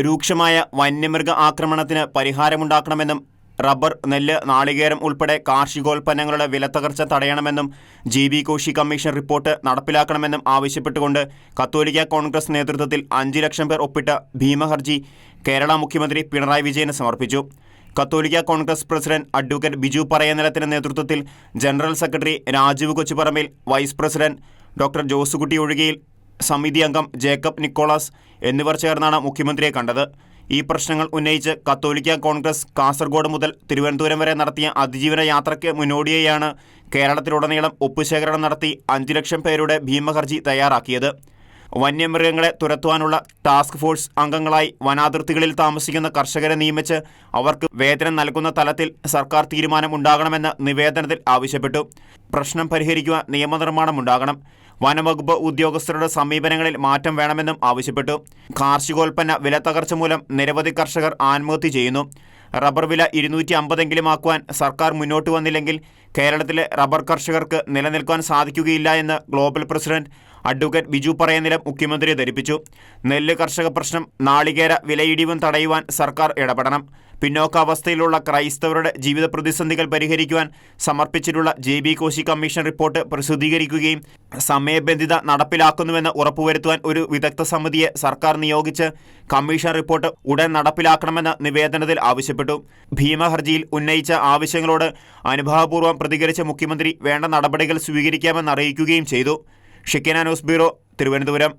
രൂക്ഷമായ വന്യമൃഗ ആക്രമണത്തിന് പരിഹാരമുണ്ടാക്കണമെന്നും റബ്ബർ നെല്ല് നാളികേരം ഉൾപ്പെടെ കാർഷികോൽപ്പന്നങ്ങളുടെ വിലത്തകർച്ച തടയണമെന്നും G B Koshy commission report നടപ്പിലാക്കണമെന്നും ആവശ്യപ്പെട്ടുകൊണ്ട് കത്തോലിക്ക കോൺഗ്രസ് നേതൃത്വത്തിൽ അഞ്ച് ലക്ഷം പേർ ഒപ്പിട്ട ഭീമഹർജി കേരള മുഖ്യമന്ത്രി പിണറായി വിജയന് സമർപ്പിച്ചു. കത്തോലിക്ക കോൺഗ്രസ് പ്രസിഡന്റ് അഡ്വക്കേറ്റ് ബിജു പറയനിലത്തിന്റെ നേതൃത്വത്തിൽ general secretary Rajeev Kochuparambil vice president doctor Josekutty Ozhikayil സമിതി അംഗം ജേക്കബ് നിക്കോളാസ് എന്നിവർ ചേർന്നാണ് മുഖ്യമന്ത്രിയെ കണ്ടത്. ഈ പ്രശ്നങ്ങൾ ഉന്നയിച്ച് കത്തോലിക്ക കോൺഗ്രസ് കാസർഗോഡ് മുതൽ തിരുവനന്തപുരം വരെ നടത്തിയ അതിജീവന യാത്രയ്ക്ക് മുന്നോടിയായാണ് കേരളത്തിലുടനീളം ഒപ്പുശേഖരണം നടത്തി അഞ്ചു ലക്ഷം പേരുടെ ഭീമഹർജി തയ്യാറാക്കിയത്. വന്യമൃഗങ്ങളെ തുരത്തുവാനുള്ള ടാസ്ക് ഫോഴ്സ് അംഗങ്ങളായി വനാതിർത്തികളിൽ താമസിക്കുന്ന കർഷകരെ നിയമിച്ച് അവർക്ക് വേതനം നൽകുന്ന തലത്തിൽ സർക്കാർ തീരുമാനം ഉണ്ടാകണമെന്ന് നിവേദനത്തിൽ ആവശ്യപ്പെട്ടു. പ്രശ്നം പരിഹരിക്കുവാൻ നിയമനിർമ്മാണം ഉണ്ടാകണം. വനവകുപ്പ് ഉദ്യോഗസ്ഥരുടെ സമീപനങ്ങളിൽ മാറ്റം വേണമെന്നും ആവശ്യപ്പെട്ടു. കാർഷികോൽപ്പന്ന വില തകർച്ച മൂലം നിരവധി കർഷകർ ആത്മഹത്യ ചെയ്യുന്നു. റബ്ബർ വില ഇരുന്നൂറ്റി അമ്പതെങ്കിലും ആക്കുവാൻ സർക്കാർ മുന്നോട്ട് വന്നില്ലെങ്കിൽ കേരളത്തിലെ റബ്ബർ കർഷകർക്ക് നിലനിൽക്കാൻ സാധിക്കുകയില്ല എന്ന് global president advocate Biju Parayanilam മുഖ്യമന്ത്രിയെ ധരിപ്പിച്ചു. നെല്ല് കർഷക പ്രശ്നം നാളികേര വിലയിടിവും തടയുവാൻ സർക്കാർ ഇടപെടണം. പിന്നോക്കാവസ്ഥയിലുള്ള ക്രൈസ്തവരുടെ ജീവിത പ്രതിസന്ധികൾ പരിഹരിക്കുവാൻ സമർപ്പിച്ചിട്ടുള്ള J B Koshy commission report പ്രസിദ്ധീകരിക്കുകയും സമയബന്ധിത നടപ്പിലാക്കുന്നുവെന്ന് ഉറപ്പുവരുത്തുവാൻ ഒരു വിദഗ്ധ സമിതിയെ സർക്കാർ നിയോഗിച്ച് കമ്മീഷൻ റിപ്പോർട്ട് ഉടൻ നടപ്പിലാക്കണമെന്ന് നിവേദനത്തിൽ ആവശ്യപ്പെട്ടു. ഭീമഹർജിയിൽ ഉന്നയിച്ച ആവശ്യങ്ങളോട് അനുഭാവപൂർവം പ്രതികരിച്ച മുഖ്യമന്ത്രി വേണ്ട നടപടികൾ സ്വീകരിക്കാമെന്ന് അറിയിക്കുകയും ചെയ്തു. ഷിക്കന ന്യൂസ് ബ്യൂറോ തിരുവനന്തപുരം.